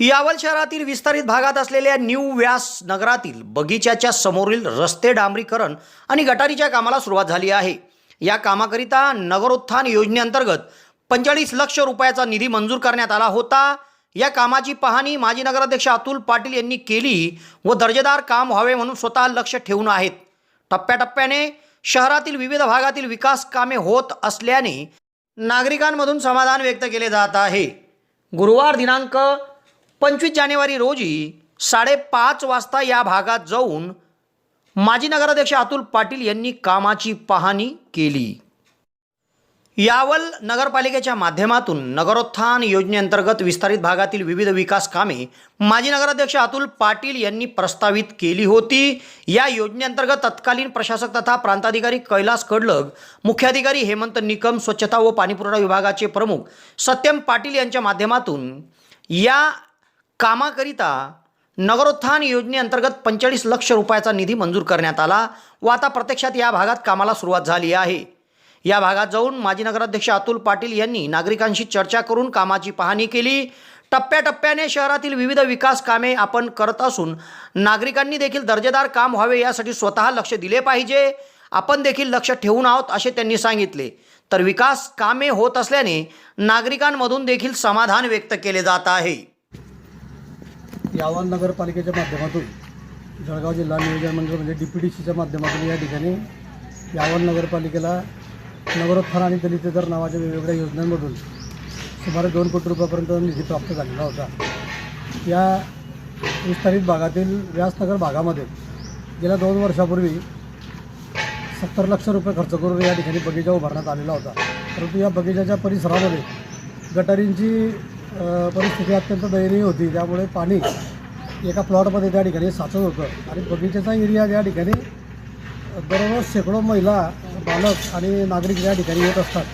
यावल शहरातील विस्तारित भागात असलेल्या न्यू व्यास नगरातील बगीच्याच्या समोरील रस्ते डांबरीकरण आणि गटारीच्या कामाला सुरुवात झाली आहे. या कामाकरिता नगरोत्थान योजनेअंतर्गत पंचेचाळीस लक्ष रुपयाचा निधी मंजूर करण्यात आला होता. या कामाची पाहणी माजी नगराध्यक्ष अतुल पाटील यांनी केली व दर्जेदार काम व्हावे म्हणून स्वतः लक्ष ठेवून आहेत. टप्प्याटप्प्याने शहरातील विविध भागातील विकास कामे होत असल्याने नागरिकांमधून समाधान व्यक्त केले जात आहे. गुरुवार दिनांक पंचवीस जानेवारी रोजी साडेपाच वाजता या भागात जाऊन माजी नगराध्यक्ष अतुल पाटील यांनी कामाची पाहणी केली. यावल नगरपालिकेच्या माध्यमातून नगरोत्थान योजनेअंतर्गत विस्तारित भागातील विविध विकास कामे माजी नगराध्यक्ष अतुल पाटील यांनी प्रस्तावित केली होती. या योजनेअंतर्गत तत्कालीन प्रशासक तथा प्रांताधिकारी कैलास कडलग मुख्याधिकारी हेमंत निकम स्वच्छता व पाणीपुरवठा विभागाचे प्रमुख सत्यम पाटील यांच्या माध्यमातून या कामाकरिता नगरोत्थान योजनेअंतर्गत पंचेचाळीस लक्ष रुपयाचा निधी मंजूर करण्यात आला व आता प्रत्यक्षात या भागात कामाला सुरुवात झाली आहे. या भागात जाऊन माजी नगराध्यक्ष अतुल पाटील यांनी नागरिकांशी चर्चा करून कामाची पाहणी केली. टप्प्याटप्प्याने शहरातील विविध विकास कामे आपण करत असून नागरिकांनी देखील दर्जेदार काम व्हावे यासाठी स्वतः लक्ष दिले पाहिजे. आपण देखील लक्ष ठेवून आहोत असे त्यांनी सांगितले. तर विकास कामे होत असल्याने नागरिकांमधून देखील समाधान व्यक्त केले जात आहे. यावल नगरपालिकेच्या माध्यमातून जळगाव जिल्हा नियोजन मंडळ म्हणजे डी पी डी सीच्या माध्यमातून या ठिकाणी यावल नगरपालिकेला नगरोत्थान आणि दलितदर नावाच्या वेगवेगळ्या योजनांमधून सुमारे दोन कोटी रुपयापर्यंत निधी प्राप्त झालेला होता. या विस्तारित भागातील व्यासनगर भागामध्ये गेल्या दोन वर्षापूर्वी सत्तर लक्ष रुपये खर्च करून या ठिकाणी बगीचा उभारण्यात आलेला होता. परंतु या बगीचाच्या परिसरामध्ये गटारींची परिस्थिती अत्यंत दयनीय होती. त्यामुळे पाणी एका प्लॉटमध्ये त्या ठिकाणी साचत होतं. आणि बगीचेचा एरिया त्या ठिकाणी दररोज शेकडो महिला बालक आणि नागरिक या ठिकाणी येत असतात.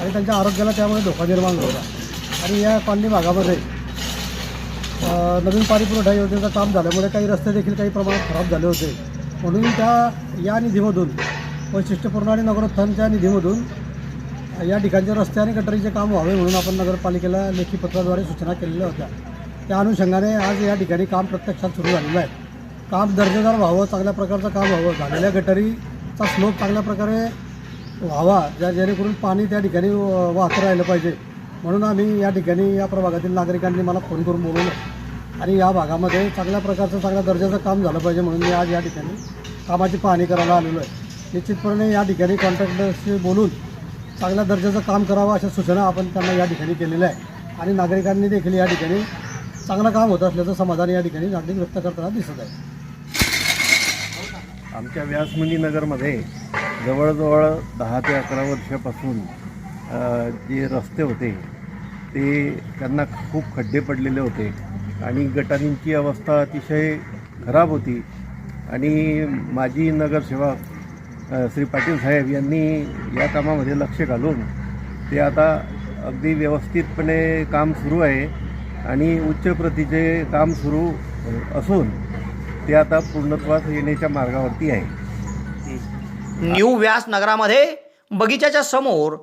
आणि त्यांच्या आरोग्याला त्यामुळे धोका निर्माण होता. आणि या कॉलनी भागामध्ये नवीन पाणी पुरवठा योजनेचं काम झाल्यामुळे काही रस्ते देखील काही प्रमाणात खराब झाले होते. म्हणून त्या या निधीमधून वैशिष्ट्यपूर्ण आणि नगरोत्थानच्या निधीमधून या ठिकाणचे रस्ते आणि गटरीचे काम व्हावे म्हणून आपण नगरपालिकेला लेखी पत्राद्वारे सूचना केलेल्या होत्या. त्या अनुषंगाने आज या ठिकाणी काम प्रत्यक्षात सुरू झालेलं आहे. काम दर्जेदार व्हावं चांगल्या प्रकारचं काम व्हावं. झालेल्या गटारीचा स्लोप चांगल्या प्रकारे व्हावा ज्या जेणेकरून पाणी त्या ठिकाणी वाहत राहिलं पाहिजे. म्हणून आम्ही या ठिकाणी या प्रभागातील नागरिकांनी मला फोन करून बोलवलं. आणि या भागामध्ये चांगल्या प्रकारचं चांगल्या दर्जाचं काम झालं पाहिजे म्हणून मी आज या ठिकाणी कामाची पाहणी करायला आलेलो आहे. निश्चितपणे या ठिकाणी कॉन्ट्रॅक्टरशी बोलून चांगल्या दर्जाचं काम करावं अशा सूचना आपण त्यांना या ठिकाणी केलेल्या आहे आणि नागरिकांनी देखील या ठिकाणी चांगलं काम होत असल्याचं समाधान या ठिकाणी नागरिक व्यक्त करताना दिसत आहे. आमच्या व्यासमुनी नगरमध्ये जवळजवळ दहा ते अकरा वर्षापासून जे रस्ते होते ते त्यांना खूप खड्डे पडलेले होते आणि गटारींची अवस्था अतिशय खराब होती. आणि माजी नगरसेवक श्री पाटील साहेब यांनी या कामामध्ये लक्ष घालून ते आता अगदी व्यवस्थितपणे काम सुरू आहे. आणि उच्च प्रतीचे काम सुरू असून ते आता पूर्णत्वास येण्याच्या मार्गावरती आहे. न्यू व्यास नगरामध्ये बगीच्याच्या समोर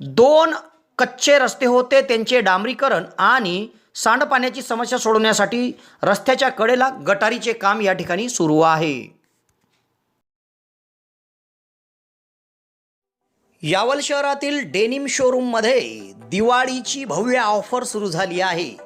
दोन कच्चे रस्ते होते त्यांचे डांबरीकरण आणि सांडपाण्याची समस्या सोडवण्यासाठी रस्त्याच्या कडेला गटारीचे काम या ठिकाणी सुरू आहे. यावल शहरातील डेनिम शोरूममध्ये दिवाळीची भव्य ऑफर सुरू झाली आहे.